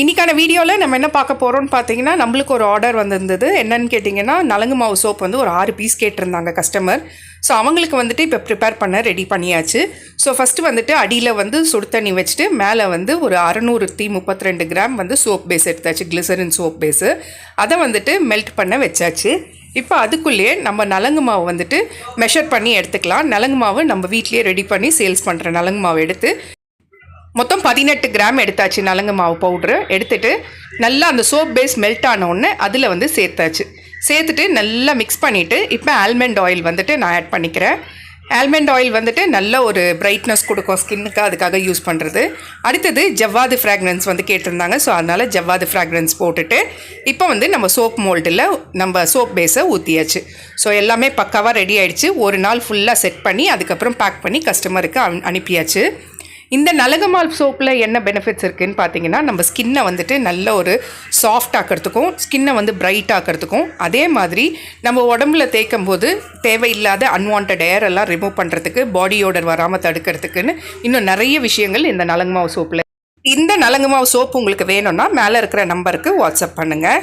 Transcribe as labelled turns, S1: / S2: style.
S1: இன்றைக்கான வீடியோவில் நம்ம என்ன பார்க்க போகிறோம்னு பார்த்தீங்கன்னா நம்மளுக்கு ஒரு ஆர்டர் வந்திருந்தது. என்னன்னு கேட்டிங்கன்னா நலங்கு மாவு சோப் வந்து ஒரு ஆறு பீஸ் கேட்டிருந்தாங்க கஸ்டமர் ஸோ அவங்களுக்கு வந்துட்டு இப்போ ப்ரிப்பேர் பண்ண ரெடி பண்ணியாச்சு. ஸோ ஃபஸ்ட்டு வந்துட்டு அடியில் வந்து சுடு தண்ணி வச்சுட்டு மேலே வந்து ஒரு அறநூறுத்தி முப்பத்தி ரெண்டு கிராம் வந்து சோப் பேஸ் எடுத்தாச்சு. கிளிசரின் சோப் பேஸு அதை வந்துட்டு மெல்ட் பண்ண வச்சாச்சு. இப்போ அதுக்குள்ளேயே நம்ம நலங்கு மாவு வந்துட்டு மெஷர் பண்ணி எடுத்துக்கலாம். நலங்கு மாவு நம்ம வீட்லேயே ரெடி பண்ணி சேல்ஸ் பண்ணுற நலங்கு மாவு எடுத்து மொத்தம் பதினெட்டு கிராம் எடுத்தாச்சு நலங்கு மாவு பவுட்ரு எடுத்துகிட்டு நல்லா அந்த சோப் பேஸ் மெல்ட் ஆனவுடனே அதில் வந்து சேர்த்தாச்சு. சேர்த்துட்டு நல்லா மிக்ஸ் பண்ணிவிட்டு இப்போ ஆல்மண்ட் ஆயில் வந்துட்டு நான் ஆட் பண்ணிக்கிறேன். ஆல்மண்ட் ஆயில் வந்துட்டு நல்ல ஒரு பிரைட்னஸ் கொடுக்கும் ஸ்கின்னுக்கு அதுக்காக யூஸ் பண்ணுறது அடுத்தது ஜவ்வாது ஃப்ராக்ரன்ஸ் வந்து கேட்டிருந்தாங்க ஸோ அதனால் ஜவ்வாது ஃப்ராக்ரன்ஸ் போட்டுட்டு இப்போ வந்து நம்ம சோப் மோல்டில் நம்ம சோப் பேஸை ஊற்றியாச்சு ஸோ எல்லாமே பக்காவாக ரெடி ஆகிடுச்சு ஒரு நாள் ஃபுல்லாக செட் பண்ணி அதுக்கப்புறம் பேக் பண்ணி கஸ்டமருக்கு அனு- அனுப்பியாச்சு. இந்த நலகமால் சோப்பில் என்ன பெனிஃபிட்ஸ் இருக்குன்னு பார்த்தீங்கன்னா நம்ம ஸ்கின்னை வந்துட்டு நல்ல ஒரு சாஃப்ட் ஆக்கிறதுக்கும் ஸ்கின்னை வந்து பிரைட் ஆக்கிறதுக்கும் அதே மாதிரி நம்ம உடம்புல தேய்க்கும் போது தேவையில்லாத அன்வான்ட் ஏர் எல்லாம் ரிமூவ் பண்ணுறதுக்கு பாடி ஓடர் வராமல் தடுக்கிறதுக்குன்னு இன்னும் நிறைய விஷயங்கள் இந்த நலங்கு மாவு சோப்பில் இந்த நலங்கு மாவு சோப்பு உங்களுக்கு வேணும்னா மேலே இருக்கிற நம்பருக்கு வாட்ஸ்அப் பண்ணுங்கள்